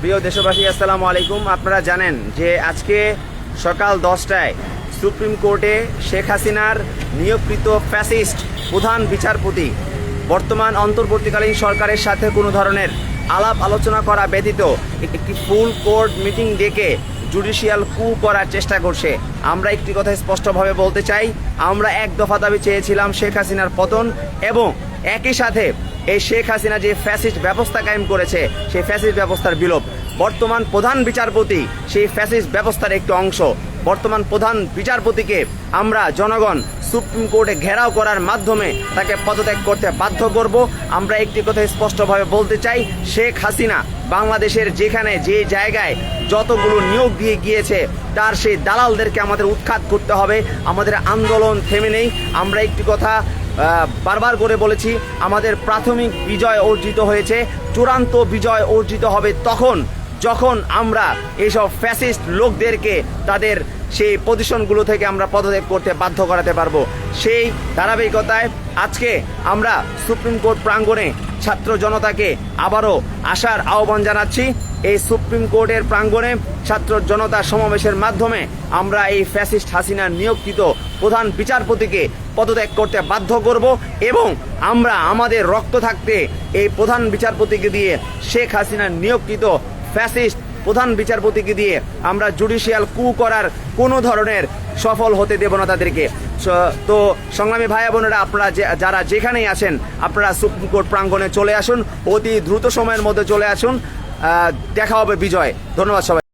প্রিয় দেশবাসী, আসসালামু আলাইকুম। আপনারা জানেন যে আজকে সকাল দশটায় সুপ্রিম কোর্টে শেখ হাসিনার নিয়োগকৃত ফ্যাসিস্ট প্রধান বিচারপতি, বর্তমান অন্তর্বর্তীকালীন সরকারের সাথে কোনো ধরনের আলাপ আলোচনা করা ব্যতীত একটি ফুল কোর্ট মিটিং ডেকে জুডিশিয়াল কু করার চেষ্টা করছে। আমরা একটি কথা স্পষ্টভাবে বলতে চাই, আমরা এক দফা দাবি চেয়েছিলাম শেখ হাসিনার পতন এবং একই সাথে এই শেখ হাসিনা যে ফ্যাসিস্ট ব্যবস্থা কায়েম করেছে, সেই ফ্যাসিস্ট ব্যবস্থার বিলোপ। বর্তমান প্রধান বিচারপতি সেই ফ্যাসিস্ট ব্যবস্থার একটি অংশ। বর্তমান প্রধান বিচারপতিকে আমরা জনগণ সুপ্রিম কোর্টে ঘেরাও করার মাধ্যমে তাকে পদত্যাগ করতে বাধ্য করব। আমরা একটি কথা স্পষ্টভাবে বলতে চাই, শেখ হাসিনা বাংলাদেশের যেখানে যে জায়গায় যতগুলো নিয়োগ দিয়ে গিয়েছে, তার সেই দালালদেরকে আমাদের উৎখাত করতে হবে। আমাদের আন্দোলন থেমে নেই। আমরা একটি কথা বারবার করে বলেছি, আমাদের প্রাথমিক বিজয় অর্জিত হয়েছে, চূড়ান্ত বিজয় অর্জিত হবে তখন, যখন আমরা এইসব ফ্যাসিস্ট লোকদেরকে তাদের সেই পজিশনগুলো থেকে আমরা পদত্যাগ করতে বাধ্য করাতে পারব। সেই ধারাবাহিকতায় আজকে আমরা সুপ্রিম কোর্ট প্রাঙ্গণে ছাত্র জনতাকে আবারও আসার আহ্বান জানাচ্ছি। এই সুপ্রিম কোর্টের প্রাঙ্গণে ছাত্র জনতা সমাবেশের মাধ্যমে আমরা এই ফ্যাসিস্ট হাসিনার নিয়োগকৃত প্রধান বিচারপতিকে পদত্যাগ করতে বাধ্য করব এবং আমরা আমাদের রক্ত থাকতে এই প্রধান বিচারপতিকে দিয়ে শেখ হাসিনার নিয়োগকৃত ফ্যাসিস্ট প্রধান বিচারপতিকে দিয়ে আমরা জুডিশিয়াল কু করার কোনো ধরনের সফল হতে দেব না তাদেরকে। তো সংগ্রামী ভাই বোনেরা, আপনারা যারা যেখানেই আছেন, আপনারা সুপ্রিম কোর্ট প্রাঙ্গণে চলে আসুন, অতি দ্রুত সময়ের মধ্যে চলে আসুন। দেখা হবে বিজয়। ধন্যবাদ সবাই